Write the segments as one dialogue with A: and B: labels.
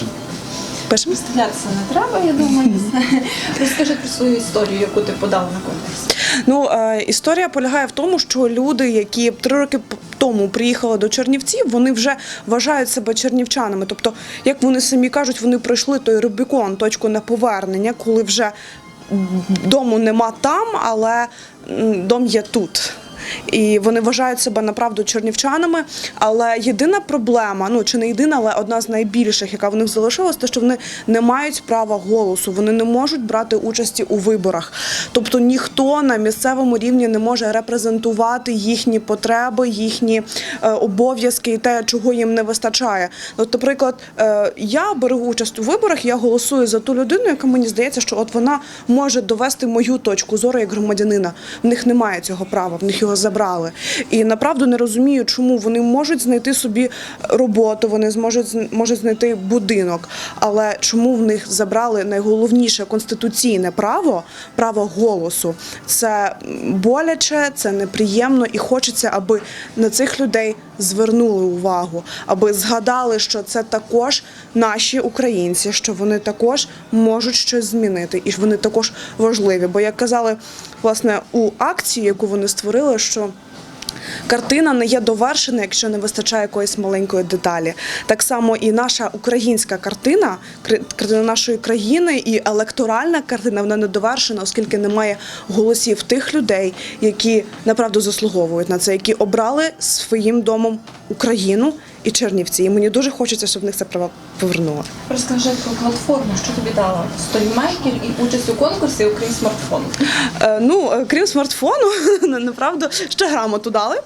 A: пишемо.
B: Пишемо.
C: Представлятися не треба, я думаю. Розкажи про свою історію, яку ти подала на конкурс.
B: Ну е, історія полягає в тому, що люди, які три роки тому приїхали до Чернівців, вони вже вважають себе чернівчанами. Тобто, як вони самі кажуть, вони пройшли той Рубікон, точку неповернення, коли вже дому нема там, але м, дом є тут. І вони вважають себе направду чернівчанами. Але єдина проблема, ну чи не єдина, але одна з найбільших, яка в них залишилась, те, що вони не мають права голосу, вони не можуть брати участі у виборах. Тобто ніхто на місцевому рівні не може репрезентувати їхні потреби, їхні е, обов'язки і те, чого їм не вистачає. От, наприклад, е, я беру участь у виборах, я голосую за ту людину, яка мені здається, що от вона може довести мою точку зору як громадянина. В них немає цього права, в них його забрали. І направду не розумію, чому вони можуть знайти собі роботу, вони зможуть можуть знайти будинок. Але чому в них забрали найголовніше конституційне право право голосу? Це боляче, це неприємно, і хочеться, аби на цих людей звернули увагу, аби згадали, що це також наші українці, що вони також можуть щось змінити, і вони також важливі. Бо як казали власне у акції, яку вони створили, що Картина не є довершена, якщо не вистачає якоїсь маленької деталі. Так само і наша українська картина, картина нашої країни, і електоральна картина вона не довершена, оскільки немає голосів тих людей, які направду заслуговують на це, які обрали своїм домом Україну і Чернівці. І мені дуже хочеться, щоб в них це право повернуло.
C: Розкажи про платформу, що тобі дала сторімейкер і участь у конкурсі «Окрім смартфону.
B: Е, ну, е, крім смартфону, направду ще грамоту дали.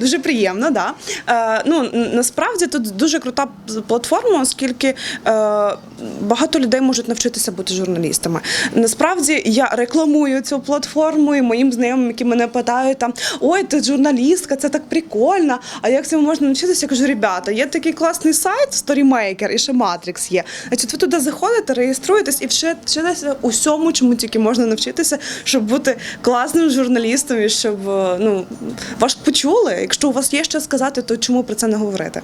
B: Дуже приємно, да. Е, ну насправді тут дуже крута платформа, оскільки е, багато людей можуть навчитися бути журналістами. Насправді я рекламую цю платформу і моїм знайомим, які мене питають там: ой, ти журналістка, це так прикольно. А як цьому можна навчитися? Я кажу, ребята, є такий класний сайт Storymaker і ще Matrix є. Значить, ви туди заходите, реєструєтесь і вчи- вчитеся усьому, чому тільки можна навчитися, щоб бути класним журналістом і щоб е, ну вас почули. Якщо у вас є що сказати, то чому про це не говорити?